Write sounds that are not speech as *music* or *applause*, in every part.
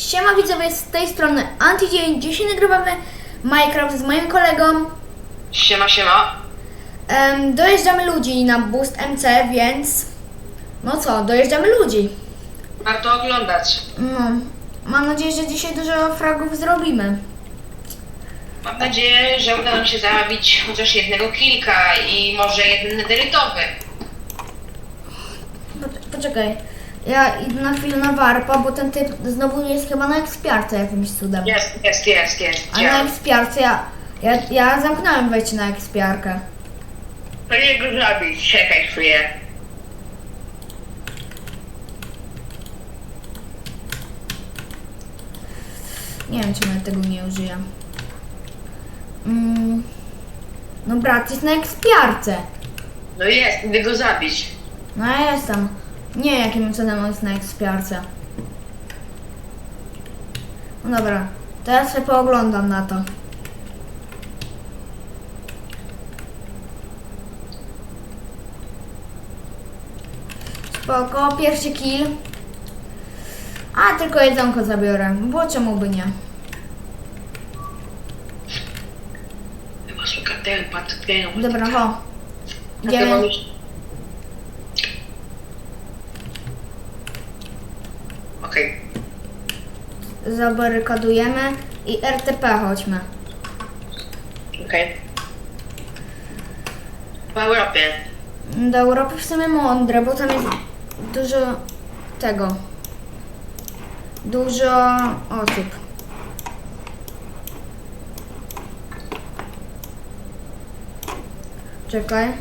Siema widzowie, z tej strony Antidzień. Dzisiaj nagrywamy Minecraft z moim kolegą. Siema, siema. Em, dojeżdżamy ludzi na Boost MC, więc... No co, dojeżdżamy ludzi. Warto oglądać. No, mam nadzieję, że dzisiaj dużo fragów zrobimy. Mam nadzieję, że uda nam się zabić chociaż jednego kilka i może jeden nederytowy. Po- Poczekaj, ja idę na chwilę na warpa, bo ten typ znowu jest chyba na ekspiarce jakimś cudem. Jest, jest, jest, jest. A na ekspiarce ja, ja, ja zamknąłem wejście na ekspiarkę. To nie go zabić, czekaj chwilę. Nie wiem, czy nawet tego nie użyję. Mm. No brat jest na ekspiarce. No jest, idę go zabić. No ja jestem. Nie jakim cudem on jest na ekspiarce. No dobra, to ja sobie pooglądam na to. Spoko, pierwszy kill. A, tylko jedzonko zabiorę, bo czemu by nie? Chyba słuchaj, ten pat, ten. Dobra, ho. Idziemy. już... Okej. Zabarykadujemy i RTP chodźmy. Okej. W Europie. Do Europy w sumie mądre, bo tam jest dużo tego. Dużo osób. Czekaj,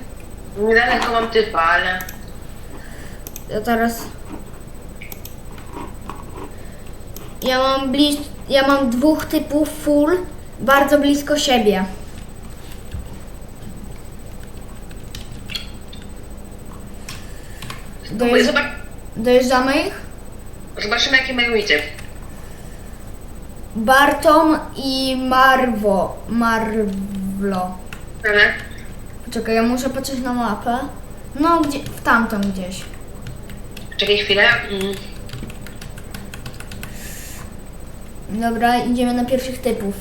Niedaleko mam typa, ale... ja teraz. Ja mam blis... Ja mam dwóch typów full bardzo blisko siebie. Dojeżdż... Zobacz, Dojeżdżamy ich? zobaczymy jakie mają ity. Bartom i Marwo. Marwlo. Prawda? Poczekaj, ja muszę patrzeć na mapę. No, gdzie, w tamtą gdzieś. Czekaj chwilę. Mm. Dobra, idziemy na pierwszych typów.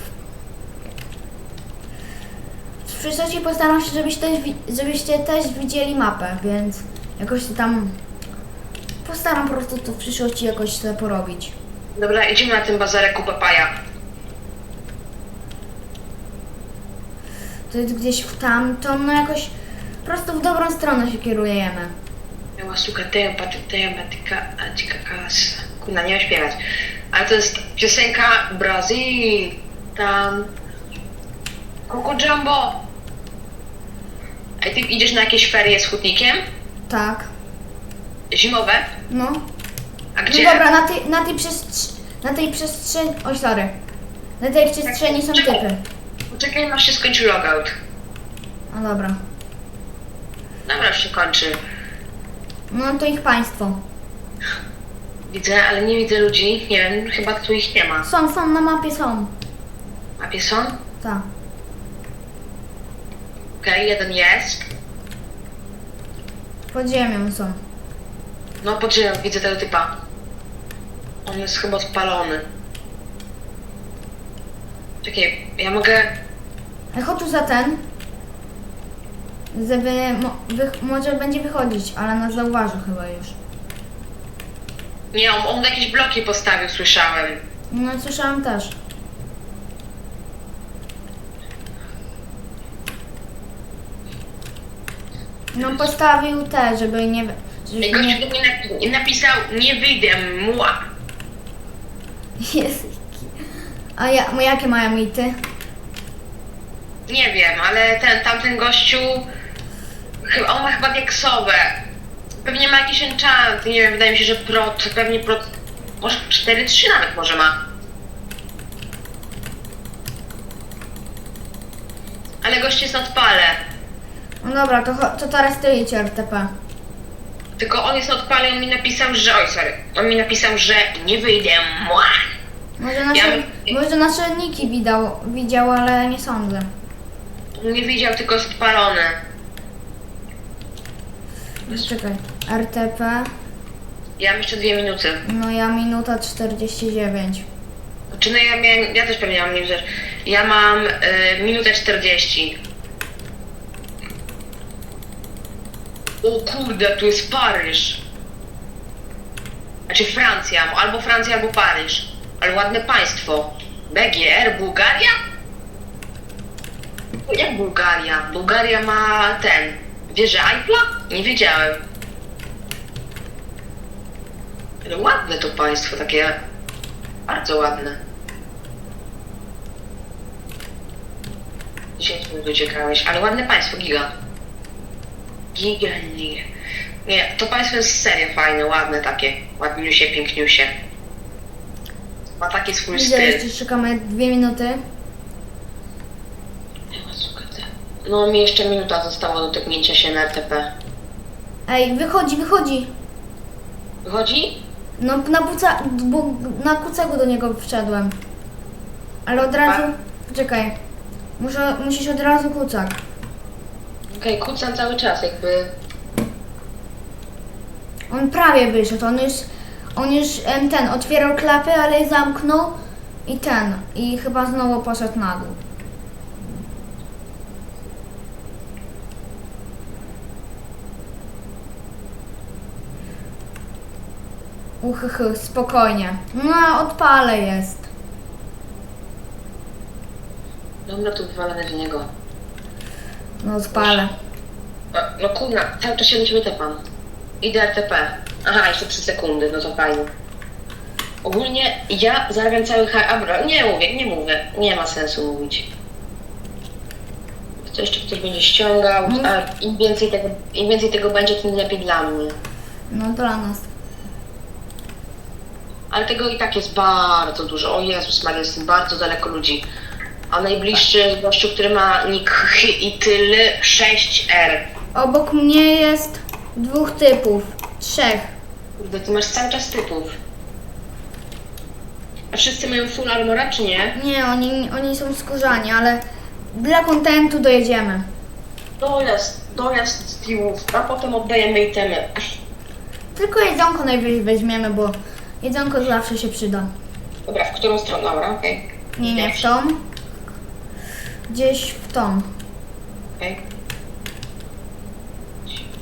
W przyszłości postaram się, żebyś też, wi- żebyście też widzieli mapę, więc jakoś to tam... Postaram po prostu to w przyszłości jakoś sobie porobić. Dobra, idziemy na ten bazarek u papaja. To jest gdzieś w tamtą, no jakoś... Po prostu w dobrą stronę się kierujemy. Miała suka tempa, tematyka, antika kasa. Kurna, nie wiem śpiewać. Ale to jest piosenka Brazil. Tam. Coco Jumbo. Ej, ty idziesz na jakieś ferie z hutnikiem? Tak. Zimowe? No. A No gdzie? dobra, na tej, na tej przestrzeni, na tej przestrzeni, oj sorry, na tej przestrzeni są typy. Poczekaj, aż się skończy logout. No dobra, Dobra, już się kończy. no to ich państwo. Widzę, ale nie widzę ludzi. Nie wiem, chyba tu ich nie ma. Są, są, na mapie są. Mapie są? Tak. Okej, jeden jest. Pod ziemią są. No, poczekaj, widzę tego typa. On jest chyba spalony. Czekaj, ja mogę... Ej, chodź tu za ten. Żeby, mo, wy, może będzie wychodzić, ale nas zauważył chyba już. Nie, on, on jakieś bloki postawił, słyszałem. No słyszałam też. No postawił te, żeby nie... Żeby I gościu nie... do mnie napi- napisał, nie wyjdę, mła. *laughs* Jest. A ja, jakie mają mity? Nie wiem, ale ten, tamten gościu... Chyba, on ma chyba diaksowe. Pewnie ma jakiś enchant, nie wiem, wydaje mi się, że prot, pewnie prot... Może 4-3 nawet może ma. Ale gość jest na odpale. No dobra, to, cho- to teraz ty idź RTP. Tylko on jest na odpale, on mi napisał, że... Oj, sorry. On mi napisał, że nie wyjdę. Może nasze, Ja- może nasze niki widział, widział, ale nie sądzę. Nie widział, tylko jest odpalony. Czekaj. RTP. Ja mam jeszcze dwie minuty. No ja minuta 49. Czy no ja miałem, ja też pewnie mam minutę. Ja mam y, minutę 40. O kurde, tu jest Paryż. Znaczy Francja, albo Francja, albo Paryż. Ale ładne państwo. BGR, Bułgaria? Jak Bułgaria? Bułgaria ma ten. Wieżę Eiffla? Nie wiedziałem. Ale ładne to państwo, takie bardzo ładne. 10 minut uciekałeś, ale ładne państwo, giga. Giga, giga. Nie, to państwo jest serio fajne, ładne takie. Ładniusie, piękniusie. Ma taki swój Widzę, styl. jeszcze czekamy dwie minuty. No mi jeszcze minuta została do tyknięcia się na RTP. Ej, wychodzi, wychodzi. Wychodzi? No na puca, bo na kucego do niego wszedłem. Ale od razu, poczekaj. Muszę, musisz od razu kucak. Okej, kucam cały czas jakby... On prawie wyszedł, on już, on już em, ten, otwierał klapy, ale zamknął i ten, i chyba znowu poszedł na dół. Uchychy, spokojnie. No, odpale jest. Dobra, to wywalone w niego. No, odpale. No, no kurna, cały czas się do ciebie tepam. Idę RTP. Aha, jeszcze 3 sekundy, no to fajnie. Ogólnie ja zarabiam cały hajs. Dobra, nie mówię, nie mówię. Nie ma sensu mówić. To jeszcze ktoś będzie ściągał, Mów. a im więcej, tego, im więcej tego będzie, tym lepiej dla mnie. No, dla nas. Ale tego i tak jest bardzo dużo. O Jezus Maria, jest bardzo daleko ludzi. A najbliższy gościu, który ma nick H i tyl 6R. Obok mnie jest dwóch typów. Trzech. Kurde, ty masz cały czas typów. A wszyscy mają full armora, czy nie? Nie, oni, oni są skórzani, ale dla kontentu dojedziemy. Dojazd, dojazd z tyłów, a potem oddajemy itemy. Tylko jedzonko najwyżej weźmiemy, bo jedzonko zawsze się przyda. Dobra, w którą stronę? Dobra, okej. Nie, nie w tą. Gdzieś w tą. Okej.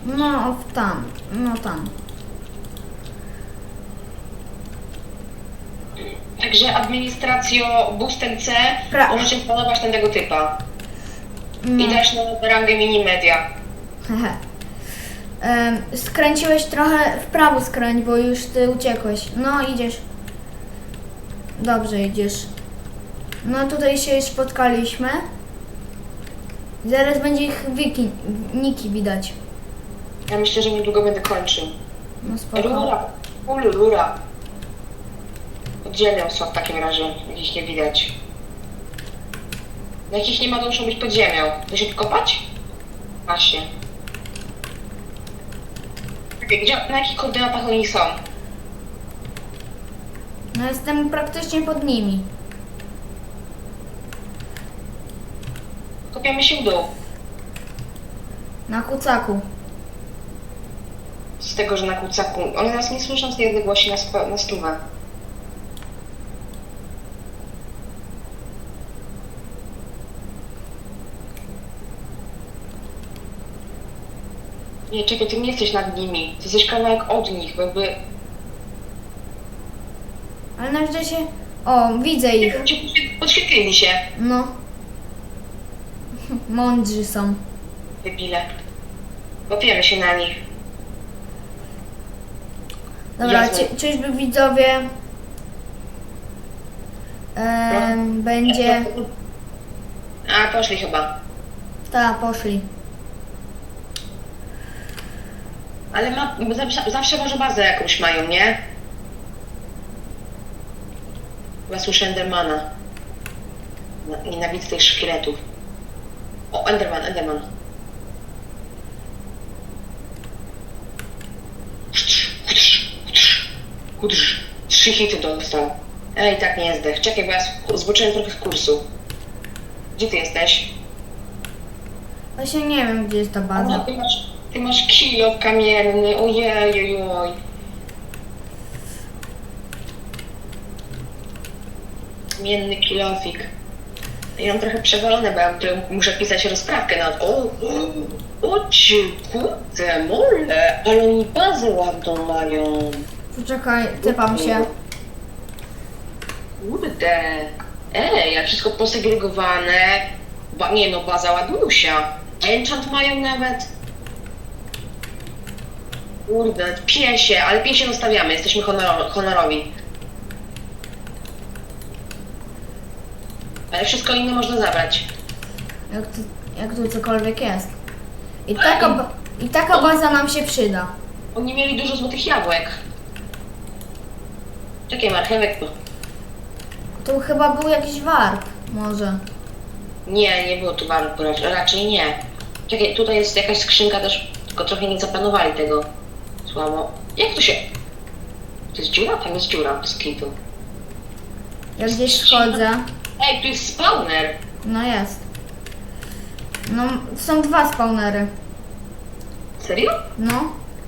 No, w tam. No tam. Także administracjo boostem C Pra- możecie na tego typa. I No. też na rangę mini media. Hehe. *laughs* Skręciłeś trochę w prawo skręć, bo już ty uciekłeś. No, idziesz. Dobrze idziesz. No, tutaj się spotkaliśmy. Zaraz będzie ich wiki, niki widać. Ja myślę, że niedługo będę kończył. No spoko. Rura, full rura. Podziemią są w takim razie, jakich nie widać. Jakich nie ma, to muszą być pod ziemią. Da się kopać? Właśnie. Gdzie, na jakich koordynatach oni są? No, jestem praktycznie pod nimi. Kopiamy się w dół. Na kucaku. Z tego, że na kucaku. One nas nie słyszą z tej odległości na, sp- na stówę. Nie, czekaj, ty nie jesteś nad nimi. Ty jesteś kawałek od nich, bo jakby... Ale na szczęście... O, widzę ich. Podświetlili się, No. *laughs* Mądrzy są. debile. Łapiemy się na nich. Dobra, Jasne. czy, czyżby widzowie... Em, będzie... A, poszli chyba. Ta, poszli. Ale ma, zawsze, zawsze może bazę jakąś mają, nie? Chyba słyszę Endermana. Na- Nienawidzę tych szkieletów. O, Enderman, Enderman. Kudrz. Trzy hity dostał. Ej, tak nie zdech. Czekaj, bo ja zboczyłem trochę kursu. Gdzie ty jesteś? Właśnie nie wiem, gdzie jest ta baza. ty masz, ty masz kilo kamierny, ojejojoj. Zmienny kilofik. Ja mam trochę przewalone, bo ja muszę pisać rozprawkę nad... O, o, o kurde, mole, ale oni bazę ładną mają. Poczekaj, typam się. Kurde. Ej, ja wszystko posegregowane. Ba, nie no, baza ładnusia. Enchant mają nawet. Kurde, piesie, ale piesie zostawiamy, jesteśmy honoro, honorowi. Ale wszystko inne można zabrać. Jak tu, jak tu cokolwiek jest. I taka, ba- I taka baza nam się przyda. Oni mieli dużo złotych jabłek. Czekaj, marchewek. tu. Tu chyba był jakiś warp. Może. Nie, nie było tu raczej, raczej nie. Czekaj, tutaj jest jakaś skrzynka też, tylko trochę nie zaplanowali tego. Słabo. Jak to się... To jest dziura? Tam jest dziura, bez kitu. Jak gdzieś wchodzę. Ej, tu jest spawner! No jest. No, są dwa spawnery. Serio? No.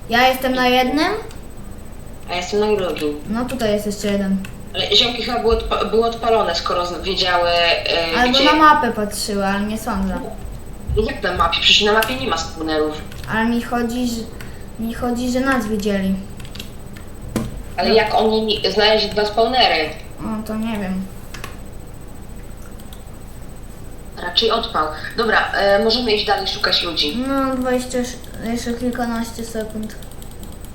Ja jestem na jednym. A ja jestem na drugim. No tutaj jest jeszcze jeden. Ale ziomki chyba były, odpa- były odpalone, skoro z- wiedziały e, Albo gdzie... na mapę patrzyły, ale nie sądzę. Jak na mapie? Przecież na mapie nie ma spawnerów. Ale mi chodzi, że, mi chodzi, że nas widzieli. Ale jak oni znaleźli dwa spawnery? O, to nie wiem. Raczej odpał. Dobra, e, możemy iść dalej szukać ludzi. No, 20, jeszcze kilkanaście sekund.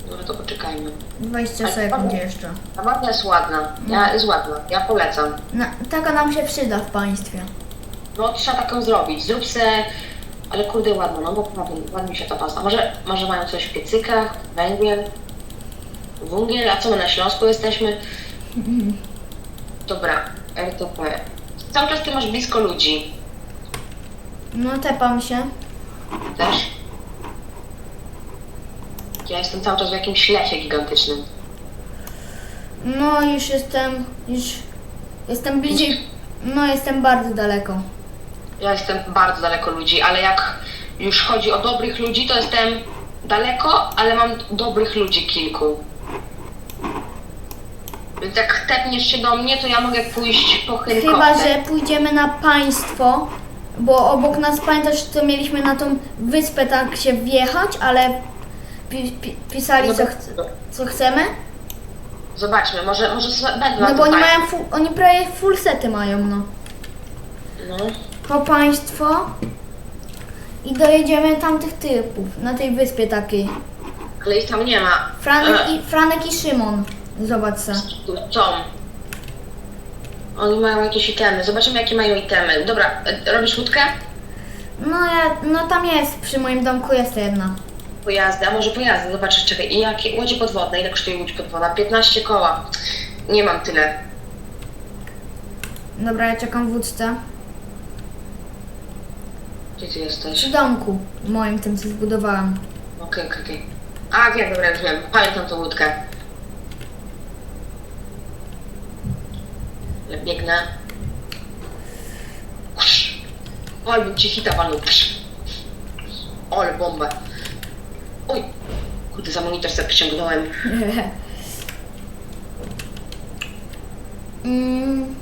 Dobra, to poczekajmy. 20 Ale sekund panie- jeszcze. Ta mapa jest ładna. Ja, jest ładna. Ja polecam. Na, taka nam się przyda w państwie. No trzeba taką zrobić. Zrób se... Ale kurde ładno, no bo naprawdę ładnie się ta pasta. Może, może mają coś w piecykach, węgiel, węgiel, a co my na Śląsku jesteśmy? Dobra, RTP. Cały czas ty masz blisko ludzi. No, tepam się. Też? Ja jestem cały czas w jakimś lesie gigantycznym. No, już jestem, już jestem bliżej. No, jestem bardzo daleko. Ja jestem bardzo daleko ludzi, ale jak już chodzi o dobrych ludzi, to jestem daleko, ale mam dobrych ludzi kilku. Więc jak tepniesz się do mnie, to ja mogę pójść po Chyba, helikopter. że pójdziemy na państwo, bo obok nas, pamiętasz, to mieliśmy na tą wyspę tak się wjechać, ale pi, pi, pisali, No co, ch- co chcemy. Zobaczmy, może, może będą No bo oni mają, oni prawie full sety mają, no. No. Po państwo i dojedziemy tamtych typów, na tej wyspie takiej. Ale ich tam nie ma. Franek E, i, Franek i Szymon. Zobacz se. Są. Oni mają jakieś itemy. Zobaczymy, jakie mają itemy. Dobra, e, robisz łódkę? No, ja, no tam jest, przy moim domku jest jedna. Pojazdy, a może pojazdy? Zobaczysz, czekaj. I jakie łodzie podwodne? Ile kosztuje łódź podwodna? 15 koła. Nie mam tyle. Dobra, ja czekam w łódce. Gdzie ty jesteś? Przy domku, moim tym, co zbudowałam. Okej, okej, okej. A wiem, dobra, już wiem. Pamiętam tą łódkę. Ale biegnę. Ksz. Ale bym ci hita walnął. Ksz. Ale bombę. Oj. Kurde, za monitor sobie przyciągnąłem. *laughs* mm,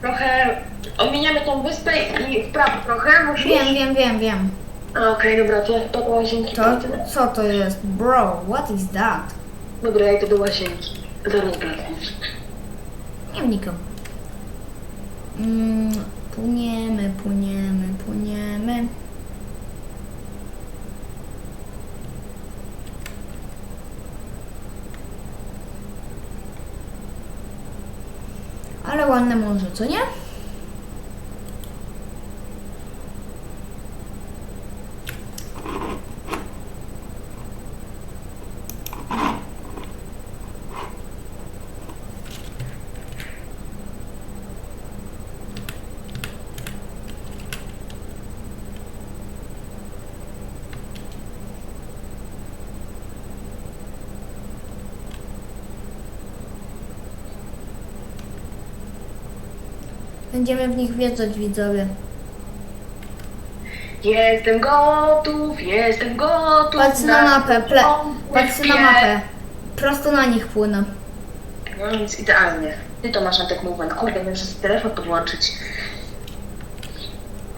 Trochę ominiemy tą wyspę i w prawo trochę, musisz? wiem, wiem, wiem, wiem. A, Okej, dobra, to to do łazienki. To, co to jest? Bro, what is that? Dobra, ja idę do łazienki. Zaraz wracam. Nie wnikam. Mm, płyniemy, płyniemy, płyniemy. Ale ładne morze, co nie? Będziemy w nich wjeżdżać, widzowie. Jestem gotów, jestem gotów. Patrz na mapę, ple, patrz na mapę. Prosto na nich płynę. No więc idealnie. Ty to masz Antek Movement. Kurde, muszę sobie telefon podłączyć.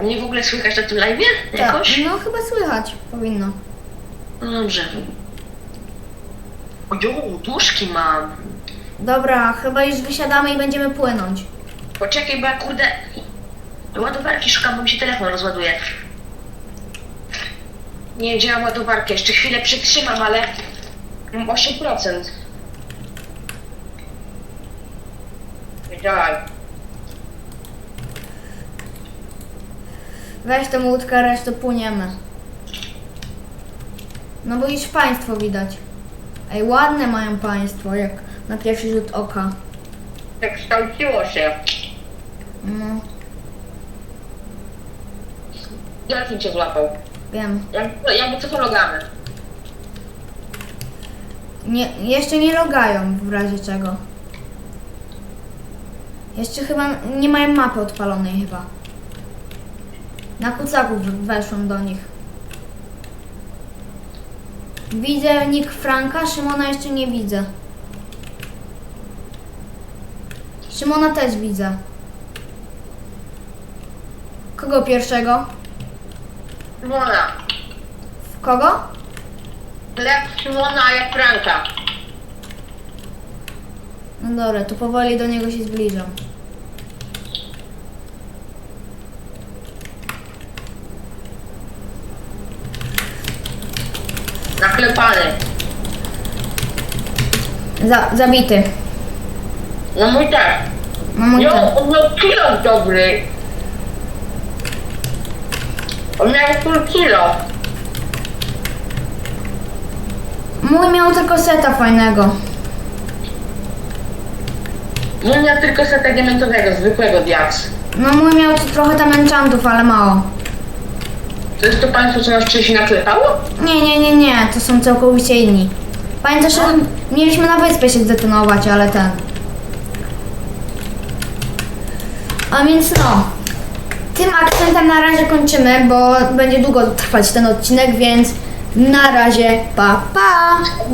A mnie w ogóle słychać na tym live'ie? Tak, Jakoś? no chyba słychać. Powinno. No dobrze. Ojo, duszki mam. Dobra, chyba już wysiadamy i będziemy płynąć. Poczekaj, bo ja kurde... Ładowarki szukam, bo mi się telefon rozładuje. Nie wzięłam ładowarkę, jeszcze chwilę przytrzymam, ale mam 8%. Wiedziałam. Weź tę łódkę, resztę płyniemy. No bo już państwo widać. Ej, ładne mają państwo, jak na pierwszy rzut oka. Tak kształciło się. No, Delfin cię złapał. wiem. Jak- Jakby co to logamy. Nie, jeszcze nie logają w razie czego. Jeszcze chyba nie mają mapy odpalonej chyba. Na kucaku w- weszłam do nich. Widzę nick Franka, Szymona jeszcze nie widzę. Szymona też widzę. Kogo pierwszego? Szymona. W kogo? Jak Szymona, a jak Franka. No dobra, to powoli do niego się zbliżam. Naklepany. Za, zabity. No mój też. No mój Jo, ten. on miał kilo dobry. On miał full kilo. Mój miał tylko seta fajnego. Mój miał tylko seta diamentowego, zwykłego diaks. No mój miał tu trochę tam enchantów, ale mało. To jest to państwo, co nas wcześniej naklepało? Nie, nie, nie, nie, to są całkowicie inni. Pamiętasz, że mieliśmy na wyspę się zdetonować, ale ten. A więc no. Tym akcentem na razie kończymy, bo będzie długo trwać ten odcinek, więc na razie pa pa!